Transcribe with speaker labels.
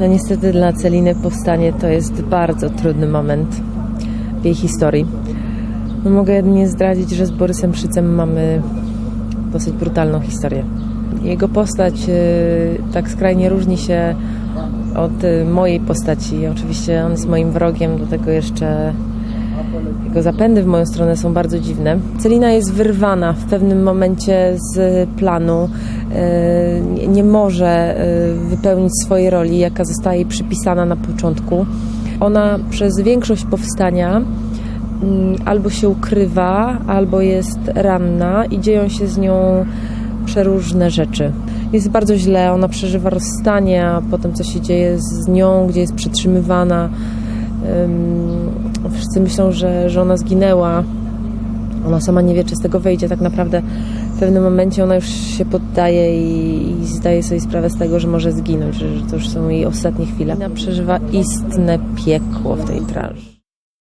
Speaker 1: No niestety dla Celiny powstanie to jest bardzo trudny moment w jej historii. No mogę jedynie zdradzić, że z Borysem Szycem mamy dosyć brutalną historię. Jego postać y, tak skrajnie różni się od y, mojej postaci. Oczywiście on jest moim wrogiem, do tego jeszcze jego zapędy w moją stronę są bardzo dziwne. Celina jest wyrwana w pewnym momencie z planu. Y, nie- może y, wypełnić swojej roli, jaka została jej przypisana na początku. Ona przez większość powstania mm, albo się ukrywa, albo jest ranna i dzieją się z nią przeróżne rzeczy. Jest bardzo źle, ona przeżywa rozstanie, a potem co się dzieje z nią, gdzie jest przetrzymywana. Ym, Wszyscy myślą, że, że ona zginęła. Ona sama nie wie, czy z tego wyjdzie. Tak naprawdę w pewnym momencie ona już się poddaje i, i zdaje sobie sprawę z tego, że może zginąć, że, że to już są jej ostatnie chwile. Ona przeżywa istne piekło w tej branży.